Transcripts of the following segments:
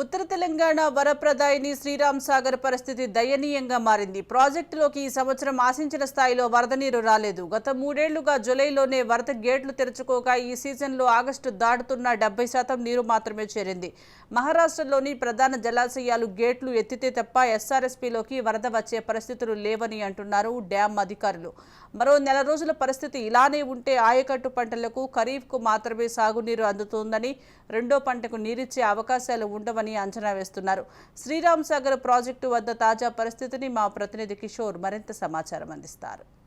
ఉత్తర తెలంగాణ వరప్రదాయిని శ్రీరామ్ సాగర్ పరిస్థితి దయనీయంగా మారింది. ప్రాజెక్టులోకి ఈ సంవత్సరం ఆశించిన స్థాయిలో వరద నీరు రాలేదు. గత మూడేళ్ళుగా జులైలోనే వరద గేట్లు తెరుచుకోగా ఈ సీజన్లో ఆగస్టు దాటుతున్న డెబ్బై శాతం నీరు మాత్రమే చేరింది. మహారాష్ట్రలోని ప్రధాన జలాశయాలు గేట్లు ఎత్తితే తప్ప ఎస్ఆర్ఎస్పీలోకి వరద వచ్చే పరిస్థితులు లేవని అంటున్నారు డ్యాం అధికారులు. మరో నెల రోజుల పరిస్థితి ఇలానే ఉంటే ఆయకట్టు పంటలకు ఖరీఫ్కు మాత్రమే సాగునీరు అందుతుందని రెండో పంటకు నీరిచ్చే అవకాశాలు ఉండవని అంచనా వేస్తున్నారు. శ్రీరామ్ సాగర్ ప్రాజెక్టు వద్ద తాజా పరిస్థితిని మా ప్రతినిధి కిషోర్ మరింత సమాచారం అందిస్తారు.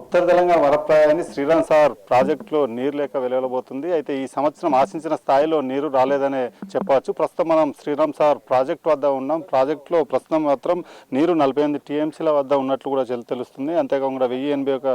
ఉత్తర తెలంగాణ వరప్రాయాన్ని శ్రీరామ్ సార్ ప్రాజెక్టులో నీరు లేక వెలువలబోతుంది. అయితే ఈ సంవత్సరం ఆశించిన స్థాయిలో నీరు రాలేదనే చెప్పవచ్చు. ప్రస్తుతం మనం శ్రీరామ్ సార్ ప్రాజెక్టు వద్ద ఉన్నాం. ప్రాజెక్టులో ప్రస్తుతం మాత్రం నీరు నలభై ఎనిమిది టీఎంసీల వద్ద ఉన్నట్లు కూడా తెలుస్తుంది. అంతేకాకుండా వెయ్యి ఎనభై ఒక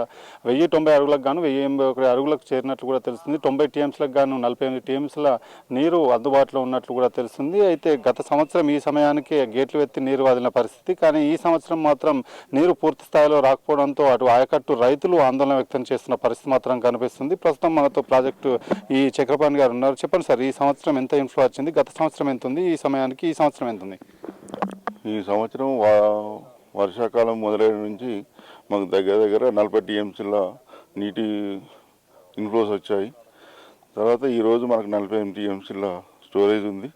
వెయ్యి తొంభై అడుగులకు గాను వెయ్యి ఎనభై ఒక అరుగులకు చేరినట్లు కూడా తెలుస్తుంది. తొంభై టీఎంసీలకు గాను నలభై ఎనిమిది టీఎంసీల నీరు అందుబాటులో ఉన్నట్లు కూడా తెలుస్తుంది. అయితే గత సంవత్సరం ఈ సమయానికి గేట్లు ఎత్తి నీరు వదిలిన పరిస్థితి. కానీ ఈ సంవత్సరం మాత్రం నీరు పూర్తి స్థాయిలో రాకపోవడంతో అటు ఆయకట్టు రైతులు ఆందోళన వ్యక్తం చేస్తున్న పరిస్థితి మాత్రం కనిపిస్తుంది. ప్రస్తుతం మనతో ప్రాజెక్టు ఈ చక్రపాణి గారు ఉన్నారు. చెప్పండి సార్ ఈ సంవత్సరం ఎంత ఇన్ఫ్లో వచ్చింది? గత సంవత్సరం ఎంత ఉంది? ఈ సమయానికి ఈ సంవత్సరం ఎంత ఉంది? ఈ సంవత్సరం వా- వర్షాకాలం మొదలైన నుంచి మాకు దగ్గర దగ్గర నలభై టీఎంసీల నీటి ఇన్ఫ్లోస్ వచ్చాయి. తర్వాత ఈరోజు మనకు నలభై ఎనిమిది టీఎంసీల స్టోరేజ్ ఉంది.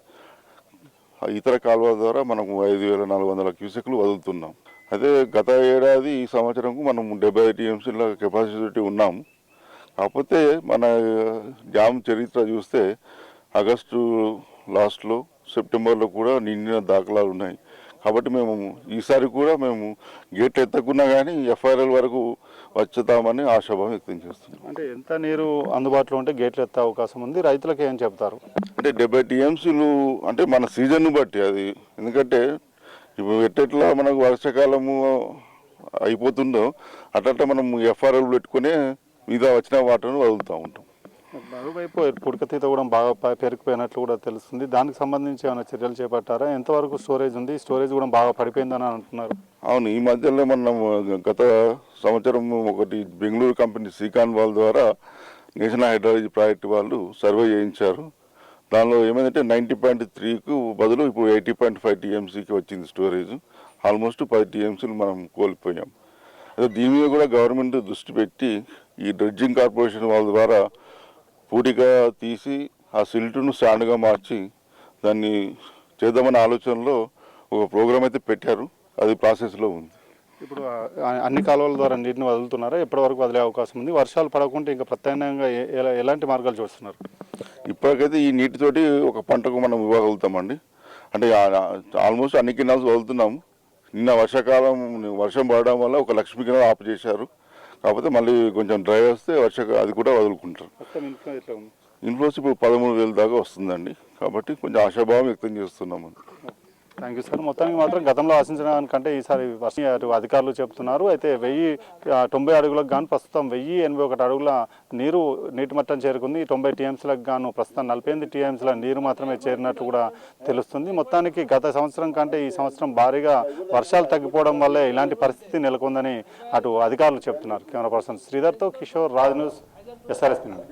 ఇతర కాలువల ద్వారా మనకు ఐదు వేల నాలుగు వందల క్యూసెక్లు వదులుతున్నాం. అదే గత ఏడాది ఈ సంవత్సరంకు మనం డెబ్బై టీఎంసీల కెపాసిటీ ఉన్నాం. కాకపోతే మన డ్యామ్ చరిత్ర చూస్తే ఆగస్టు లాస్ట్లో సెప్టెంబర్లో కూడా నిండిన దాఖలాలు ఉన్నాయి. కాబట్టి మేము ఈసారి కూడా మేము గేట్ ఎత్తకున్నా కానీ ఎఫ్ఐఆర్ఎల్ వరకు వచ్చుతామని ఆశాభావం వ్యక్తం చేస్తున్నాం. అంటే ఎంత నీరు అందుబాటులో ఉంటే గేట్లు ఎత్తే అవకాశం ఉంది? రైతులకు ఏం చెప్తారు? అంటే డెబ్బై టీఎంసీలు అంటే మన సీజన్ బట్టి అది. ఎందుకంటే ఇప్పుడు ఎట్టెట్లా మనకు వర్షాకాలము అయిపోతుందో అట్లా మనం ఎఫ్ఆర్ఎల్ పెట్టుకునే మీద వచ్చిన వాటర్ను వదులుతూ ఉంటాం. మరోవైపు పుడకతీత కూడా బాగా పెరిగిపోయినట్లు కూడా తెలుస్తుంది. దానికి సంబంధించి ఏమైనా చర్యలు చేపట్టారా? ఎంతవరకు స్టోరేజ్ ఉంది? స్టోరేజ్ కూడా బాగా పడిపోయిందని అంటున్నారు. అవును ఈ మధ్యలో మనం గత సంవత్సరం ఒకటి బెంగళూరు కంపెనీ శ్రీకాంత్ వాళ్ళ ద్వారా నేషనల్ హైడ్రాలజీ ప్రాజెక్ట్ వాళ్ళు సర్వే చేయించారు. దానిలో ఏమైందంటే నైంటీ పాయింట్ త్రీకు బదులు ఇప్పుడు ఎయిటీ పాయింట్ ఫైవ్ టీఎంసీకి వచ్చింది స్టోరేజ్. ఆల్మోస్ట్ పది టీఎంసీలు మనం కోల్పోయాం. అదే దీని మీద కూడా గవర్నమెంట్ దృష్టి పెట్టి ఈ డ్రెడ్జింగ్ కార్పొరేషన్ వాళ్ళ ద్వారా పూడిగా తీసి ఆ సిల్ట్ను స్టాండ్గా మార్చి దాన్ని చేద్దామనే ఆలోచనలో ఒక ప్రోగ్రామ్ అయితే పెట్టారు. అది ప్రాసెస్లో ఉంది. ఇప్పుడు అన్ని కాలువల ద్వారా నీటిని వదులుతున్నారా? ఎప్పటి వరకు వదిలే అవకాశం ఉంది? వర్షాలు పడకుండా ఇంకా ప్రత్యామ్నాయంగా ఎలా- ఎలాంటి మార్గాలు చూస్తున్నారు? ఇప్పటికైతే ఈ నీటితోటి ఒక పంటకు మనం ఇవ్వగలుగుతామండి. అంటే ఆల్మోస్ట్ అన్ని కినాల్స్ వదులుతున్నాము. నిన్న వర్షాకాలం వర్షం పడడం వల్ల ఒక లక్ష్మీ కినాల్ ఆపు చేశారు. కాకపోతే మళ్ళీ కొంచెం డ్రై వస్తే వర్ష అది కూడా వదులుకుంటారు. ఇన్ఫ్లోస్ ఇప్పుడు పదమూడు వేల దాకా వస్తుందండి. కాబట్టి కొంచెం ఆశాభావం వ్యక్తం చేస్తున్నాము థ్యాంక్ యూ సార్ మొత్తానికి మాత్రం గతంలో ఆశించిన దానికంటే ఈసారి వర్షం అటు అధికారులు చెప్తున్నారు. అయితే వెయ్యి తొంభై అడుగులకు గాను ప్రస్తుతం వెయ్యి ఎనభై ఒకటి అడుగుల నీరు నీటి మట్టం చేరుకుంది. తొంభై టీఎంసీలకు గాను ప్రస్తుతం నలభై ఎనిమిది టీఎంసీల నీరు మాత్రమే చేరినట్టు కూడా తెలుస్తుంది. మొత్తానికి గత సంవత్సరం కంటే ఈ సంవత్సరం భారీగా వర్షాలు తగ్గిపోవడం వల్లే ఇలాంటి పరిస్థితి నెలకొందని అటు అధికారులు చెప్తున్నారు. కెమెరా పర్సన్ శ్రీధర్తో కిషోర్ రాజ్ న్యూస్ ఎస్ఆర్ఎస్ నుండి